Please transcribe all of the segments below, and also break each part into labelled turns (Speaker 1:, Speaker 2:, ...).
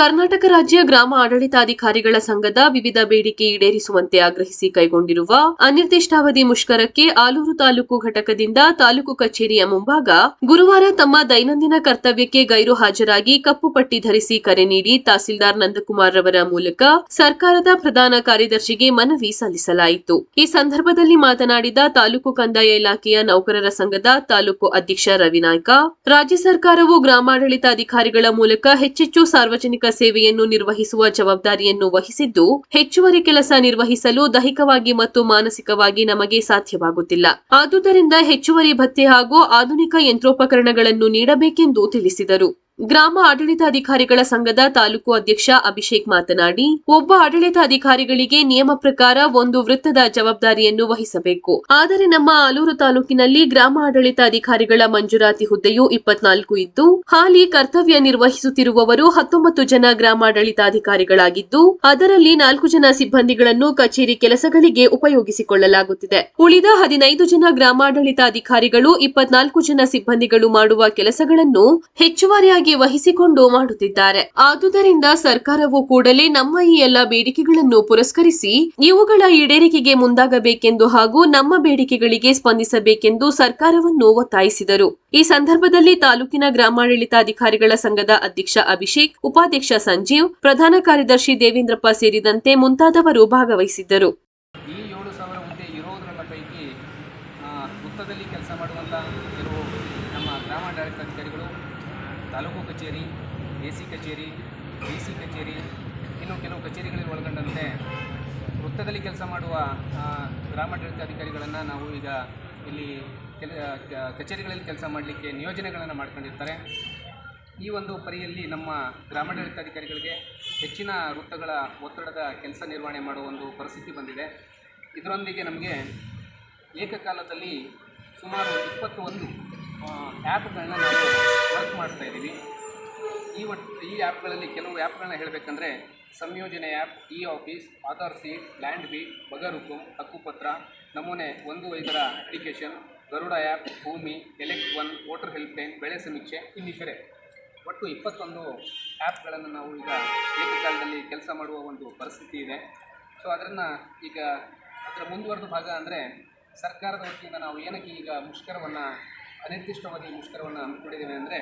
Speaker 1: ಕರ್ನಾಟಕ ರಾಜ್ಯ ಗ್ರಾಮ ಆಡಳಿತಾಧಿಕಾರಿಗಳ ಸಂಘದ ವಿವಿಧ ಬೇಡಿಕೆ ಈಡೇರಿಸುವಂತೆ ಆಗ್ರಹಿಸಿ ಕೈಗೊಂಡಿರುವ ಅನಿರ್ದಿಷ್ಟಾವಧಿ ಮುಷ್ಕರಕ್ಕೆ ಆಲೂರು ತಾಲೂಕು ಘಟಕದಿಂದ ತಾಲೂಕು ಕಚೇರಿಯ ಮುಂಭಾಗ ಗುರುವಾರ ತಮ್ಮ ದೈನಂದಿನ ಕರ್ತವ್ಯಕ್ಕೆ ಗೈರು ಹಾಜರಾಗಿ ಕಪ್ಪು ಪಟ್ಟಿ ಧರಿಸಿ ಕರೆ ನೀಡಿ ತಹಸೀಲ್ದಾರ್ ನಂದಕುಮಾರ್ ರವರ ಮೂಲಕ ಸರ್ಕಾರದ ಪ್ರಧಾನ ಕಾರ್ಯದರ್ಶಿಗೆ ಮನವಿ ಸಲ್ಲಿಸಲಾಯಿತು. ಈ ಸಂದರ್ಭದಲ್ಲಿ ಮಾತನಾಡಿದ ತಾಲೂಕು ಕಂದಾಯ ಇಲಾಖೆಯ ನೌಕರರ ಸಂಘದ ತಾಲೂಕು ಅಧ್ಯಕ್ಷ ರವಿನಾಯ್ಕ, ರಾಜ್ಯ ಸರ್ಕಾರವು ಗ್ರಾಮಾಡಳಿತಾಧಿಕಾರಿಗಳ ಮೂಲಕ ಹೆಚ್ಚೆಚ್ಚು ಸಾರ್ವಜನಿಕ ಸೇವೆಯನ್ನು ನಿರ್ವಹಿಸುವ ಜವಾಬ್ದಾರಿಯನ್ನು ವಹಿಸಿದ್ದು ಹೆಚ್ಚುವರಿ ಕೆಲಸ ನಿರ್ವಹಿಸಲು ದೈಹಿಕವಾಗಿ ಮತ್ತು ಮಾನಸಿಕವಾಗಿ ನಮಗೆ ಸಾಧ್ಯವಾಗುತ್ತಿಲ್ಲ. ಆದುದರಿಂದ ಹೆಚ್ಚುವರಿ ಭತ್ಯೆ ಹಾಗೂ ಆಧುನಿಕ ಯಂತ್ರೋಪಕರಣಗಳನ್ನು ನೀಡಬೇಕೆಂದು ತಿಳಿಸಿದರು. ಗ್ರಾಮ ಆಡಳಿತಾಧಿಕಾರಿಗಳ ಸಂಘದ ತಾಲೂಕು ಅಧ್ಯಕ್ಷ ಅಭಿಷೇಕ್ ಮಾತನಾಡಿ, ಒಬ್ಬ ಆಡಳಿತಾಧಿಕಾರಿಗಳಿಗೆ ನಿಯಮ ಪ್ರಕಾರ ಒಂದು ವೃತ್ತದ ಜವಾಬ್ದಾರಿಯನ್ನು ವಹಿಸಬೇಕು. ಆದರೆ ನಮ್ಮ ಆಲೂರು ತಾಲೂಕಿನಲ್ಲಿ ಗ್ರಾಮ ಆಡಳಿತಾಧಿಕಾರಿಗಳ ಮಂಜೂರಾತಿ ಹುದ್ದೆಯು ಇಪ್ಪತ್ನಾಲ್ಕು ಇದ್ದು, ಹಾಲಿ ಕರ್ತವ್ಯ ನಿರ್ವಹಿಸುತ್ತಿರುವವರು ಹತ್ತೊಂಬತ್ತು ಜನ ಗ್ರಾಮಾಡಳಿತಾಧಿಕಾರಿಗಳಾಗಿದ್ದು, ಅದರಲ್ಲಿ ನಾಲ್ಕು ಜನ ಸಿಬ್ಬಂದಿಗಳನ್ನು ಕಚೇರಿ ಕೆಲಸಗಳಿಗೆ ಉಪಯೋಗಿಸಿಕೊಳ್ಳಲಾಗುತ್ತಿದೆ. ಉಳಿದ ಹದಿನೈದು ಜನ ಗ್ರಾಮಾಡಳಿತಾಧಿಕಾರಿಗಳು ಇಪ್ಪತ್ನಾಲ್ಕು ಜನ ಸಿಬ್ಬಂದಿಗಳು ಮಾಡುವ ಕೆಲಸಗಳನ್ನು ಹೆಚ್ಚುವರಿಯಾಗಿ ವಹಿಸಿಕೊಂಡು ಮಾಡುತ್ತಿದ್ದಾರೆ. ಆದುದರಿಂದ ಸರ್ಕಾರವು ಕೂಡಲೇ ನಮ್ಮ ಈ ಎಲ್ಲ ಬೇಡಿಕೆಗಳನ್ನು ಪುರಸ್ಕರಿಸಿ ಇವುಗಳ ಈಡೇರಿಕೆಗೆ ಮುಂದಾಗಬೇಕೆಂದು ಹಾಗೂ ನಮ್ಮ ಬೇಡಿಕೆಗಳಿಗೆ ಸ್ಪಂದಿಸಬೇಕೆಂದು ಸರ್ಕಾರವನ್ನು ಒತ್ತಾಯಿಸಿದರು. ಈ ಸಂದರ್ಭದಲ್ಲಿ ತಾಲೂಕಿನ ಗ್ರಾಮಾಡಳಿತಾಧಿಕಾರಿಗಳ ಸಂಘದ ಅಧ್ಯಕ್ಷ ಅಭಿಷೇಕ್, ಉಪಾಧ್ಯಕ್ಷ ಸಂಜೀವ್, ಪ್ರಧಾನ ಕಾರ್ಯದರ್ಶಿ ದೇವೇಂದ್ರಪ್ಪ ಸೇರಿದಂತೆ ಮುಂತಾದವರು ಭಾಗವಹಿಸಿದ್ದರು.
Speaker 2: ಈ ಕೆಲಸ ಮಾಡುವಂಥ ಕೆಲವು ನಮ್ಮ ಗ್ರಾಮಾಡಳಿತಾಧಿಕಾರಿಗಳು ತಾಲೂಕು ಕಚೇರಿ, ಎ ಸಿ ಕಚೇರಿ ಡಿ ಸಿ ಕಚೇರಿ, ಇನ್ನು ಕೆಲವು ಕಚೇರಿಗಳಲ್ಲಿ ಒಳಗೊಂಡಂತೆ ವೃತ್ತದಲ್ಲಿ ಕೆಲಸ ಮಾಡುವ ಗ್ರಾಮಾಡಳಿತ ಅಧಿಕಾರಿಗಳನ್ನು ನಾವು ಈಗ ಇಲ್ಲಿ ಕೆಲ ಕಚೇರಿಗಳಲ್ಲಿ ಕೆಲಸ ಮಾಡಲಿಕ್ಕೆ ನಿಯೋಜನೆಗಳನ್ನು ಮಾಡ್ಕೊಂಡಿರ್ತಾರೆ. ಈ ಒಂದು ಪರಿಯಲ್ಲಿ ನಮ್ಮ ಗ್ರಾಮಾಡಳಿತಾಧಿಕಾರಿಗಳಿಗೆ ಹೆಚ್ಚಿನ ವೃತ್ತಗಳ ಒತ್ತಡದ ಕೆಲಸ ನಿರ್ವಹಣೆ ಮಾಡುವ ಒಂದು ಪರಿಸ್ಥಿತಿ ಬಂದಿದೆ. ಇದರೊಂದಿಗೆ ನಮಗೆ ಏಕಕಾಲದಲ್ಲಿ ಸುಮಾರು ಇಪ್ಪತ್ತು ಒಂದು ಆ್ಯಪ್ಗಳನ್ನ ನಾವು ವರ್ಕ್ ಮಾಡ್ತಾ ಇದ್ದೀವಿ. ಈ ಒಟ್ಟು ಈ ಆ್ಯಪ್ಗಳಲ್ಲಿ ಕೆಲವು ಆ್ಯಪ್ಗಳನ್ನ ಹೇಳಬೇಕಂದ್ರೆ ಸಂಯೋಜನೆ app e office Aadhaar seed land B ಬಗರುಕು ಹಕ್ಕುಪತ್ರ ನಮೂನೆ ಒಂದು ಐದರ application Garuda app Bhoomi elect one voter helpline ಬೆಳೆ ಸಮೀಕ್ಷೆ ಇನ್ನಿತರೆ. ಒಟ್ಟು ಇಪ್ಪತ್ತೊಂದು ಆ್ಯಪ್ಗಳನ್ನು ನಾವು ಈಗ ಏಕಕಾಲದಲ್ಲಿ ಕೆಲಸ ಮಾಡುವ ಒಂದು ಪರಿಸ್ಥಿತಿ ಇದೆ. ಸೊ ಅದನ್ನು ಈಗ ಅದರ ಮುಂದುವರೆದ ಭಾಗ ಅಂದರೆ ಸರ್ಕಾರದ ವತಿಯಿಂದ ನಾವು ಏನಕ್ಕೆ ಈಗ ಮುಷ್ಕರವನ್ನು ಅನಿರ್ದಿಷ್ಟವಾದಿ ಮುಷ್ಕರವನ್ನು ಹಮ್ಮಿಕೊಂಡಿದ್ದೇವೆ ಅಂದರೆ,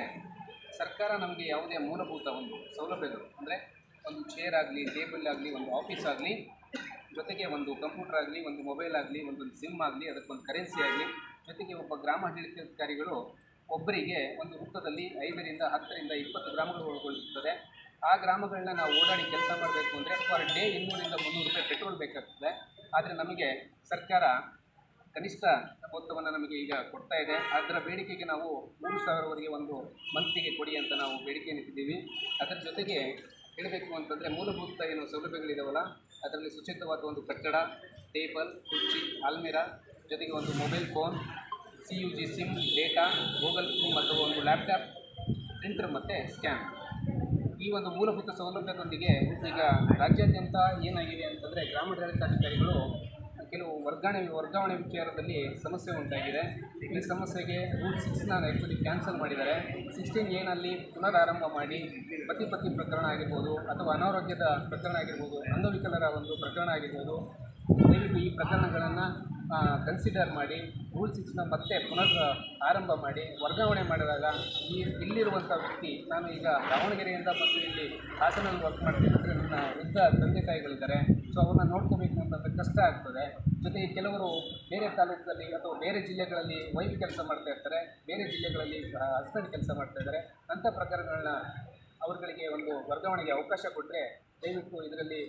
Speaker 2: ಸರ್ಕಾರ ನಮಗೆ ಯಾವುದೇ ಮೂಲಭೂತ ಒಂದು ಸೌಲಭ್ಯಗಳು ಅಂದರೆ ಒಂದು ಚೇರ್ ಆಗಲಿ ಟೇಬಲ್ ಆಗಲಿ, ಒಂದು ಆಫೀಸ್ ಆಗಲಿ, ಜೊತೆಗೆ ಒಂದು ಕಂಪ್ಯೂಟರ್ ಆಗಲಿ, ಒಂದು ಮೊಬೈಲ್ ಆಗಲಿ, ಒಂದು ಸಿಮ್ ಆಗಲಿ, ಅದಕ್ಕೊಂದು ಕರೆನ್ಸಿ ಆಗಲಿ, ಜೊತೆಗೆ ಒಬ್ಬ ಗ್ರಾಮ ಆಡಳಿತಾಧಿಕಾರಿಗಳು ಒಬ್ಬರಿಗೆ ಒಂದು ವೃತ್ತದಲ್ಲಿ ಐದರಿಂದ ಹತ್ತರಿಂದ ಇಪ್ಪತ್ತು ಗ್ರಾಮಗಳು ಒಳಗೊಳ್ಳುತ್ತದೆ ಆ ಗ್ರಾಮಗಳನ್ನ ನಾವು ಓಡಾಡಿ ಕೆಲಸ ಮಾಡಬೇಕು ಅಂದರೆ ಪರ್ ಡೇ ಇನ್ನೂರಿಂದ ಮುನ್ನೂರು ರೂಪಾಯಿ ಪೆಟ್ರೋಲ್ ಬೇಕಾಗ್ತದೆ. ಆದರೆ ನಮಗೆ ಸರ್ಕಾರ ಕನಿಷ್ಠ ಮೊತ್ತವನ್ನು ನಮಗೆ ಈಗ ಕೊಡ್ತಾ ಇದೆ. ಅದರ ಬೇಡಿಕೆಗೆ ನಾವು ಮೂರು ಸಾವಿರವರೆಗೆ ಒಂದು ಮಂತಿಗೆ ಕೊಡಿ ಅಂತ ನಾವು ಬೇಡಿಕೆಯನ್ನು ಇಟ್ಟಿದ್ದೀವಿ. ಅದರ ಜೊತೆಗೆ ಹೇಳಬೇಕು ಅಂತಂದರೆ ಮೂಲಭೂತ ಏನು ಸೌಲಭ್ಯಗಳಿದಾವಲ್ಲ, ಅದರಲ್ಲಿ ಸುಚಿತವಾದ ಒಂದು ಕಟ್ಟಡ, ಟೇಬಲ್, ಕುರ್ಚಿ, ಅಲ್ಮಿರಾ, ಜೊತೆಗೆ ಒಂದು mobile phone, C U G SIM, data, Google Chrome ಅಥವಾ ಒಂದು ಲ್ಯಾಪ್ಟಾಪ್, ಪ್ರಿಂಟರ್ ಮತ್ತು ಸ್ಕ್ಯಾನ್. ಈ ಒಂದು ಮೂಲಭೂತ ಸೌಲಭ್ಯದೊಂದಿಗೆ ಈಗ ರಾಜ್ಯಾದ್ಯಂತ ಏನಾಗಿದೆ ಅಂತಂದರೆ ಗ್ರಾಮಾಡಳಿತಾಧಿಕಾರಿಗಳು ಕೆಲವು ವರ್ಗಾವಣೆ ವರ್ಗಾವಣೆ ವಿಚಾರದಲ್ಲಿ ಸಮಸ್ಯೆ ಉಂಟಾಗಿದೆ. ಈ ಸಮಸ್ಯೆಗೆ ರೂಲ್ ಸಿಕ್ಸ್ನ ಆ್ಯಕ್ಚುಲಿ ಕ್ಯಾನ್ಸಲ್ ಮಾಡಿದ್ದಾರೆ. ಸಿಕ್ಸ್ಟೀನ್ ಏನಲ್ಲಿ ಪುನರಾರಂಭ ಮಾಡಿ ಪತಿ ಪತಿ ಪ್ರಕರಣ ಆಗಿರ್ಬೋದು ಅಥವಾ ಅನಾರೋಗ್ಯದ ಪ್ರಕರಣ ಆಗಿರ್ಬೋದು ಅಂಗವಿಕಲರ ಒಂದು ಪ್ರಕರಣ ಆಗಿರ್ಬೋದು, ದಯವಿಟ್ಟು ಈ ಪ್ರಕರಣಗಳನ್ನು ಕನ್ಸಿಡರ್ ಮಾಡಿ ರೂಲ್ ಸಿಕ್ಸ್ನ ಮತ್ತೆ ಪುನರ್ ಆರಂಭ ಮಾಡಿ, ವರ್ಗಾವಣೆ ಮಾಡಿದಾಗ ಈ ಇಲ್ಲಿರುವಂಥ ವ್ಯಕ್ತಿ, ನಾನು ಈಗ ದಾವಣಗೆರೆಯಿಂದ ಬಂದು ಇಲ್ಲಿ ಹಾಸನಲ್ಲಿ ವರ್ಕ್ ಮಾಡ್ತೀನಿ ಅಂದರೆ ನನ್ನ ವೃದ್ಧ ತಂದೆ ತಾಯಿಗಳಿದ್ದಾರೆ. ಸೊ ಅವ್ರನ್ನ ನೋಡ್ಕೋಬೇಕು ಅಂತಂದರೆ ಕಷ್ಟ ಆಗ್ತದೆ. ಜೊತೆಗೆ ಕೆಲವರು ಬೇರೆ ತಾಲೂಕಲ್ಲಿ ಅಥವಾ ಬೇರೆ ಜಿಲ್ಲೆಗಳಲ್ಲಿ ವೈಫ್ ಕೆಲಸ ಮಾಡ್ತಾ ಇರ್ತಾರೆ. ಬೇರೆ ಜಿಲ್ಲೆಗಳಲ್ಲಿ ಹಸ್ಬೆಂಡ್ ಕೆಲಸ ಮಾಡ್ತಾ ಇದ್ದಾರೆ. ಅಂಥ ಪ್ರಕರಣಗಳನ್ನ ಅವರುಗಳಿಗೆ ಒಂದು ವರ್ಗಾವಣೆಗೆ ಅವಕಾಶ ಕೊಟ್ಟರೆ ದಯವಿಟ್ಟು ಇದರಲ್ಲಿ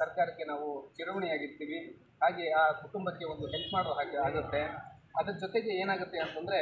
Speaker 2: ಸರ್ಕಾರಕ್ಕೆ ನಾವು ಚಿರವಣಿಯಾಗಿರ್ತೀವಿ ಹಾಗೆ ಆ ಕುಟುಂಬಕ್ಕೆ ಒಂದು ಹೆಲ್ಪ್ ಮಾಡೋ ಹಾಗೆ ಆಗುತ್ತೆ. ಅದರ ಜೊತೆಗೆ ಏನಾಗುತ್ತೆ ಅಂತಂದರೆ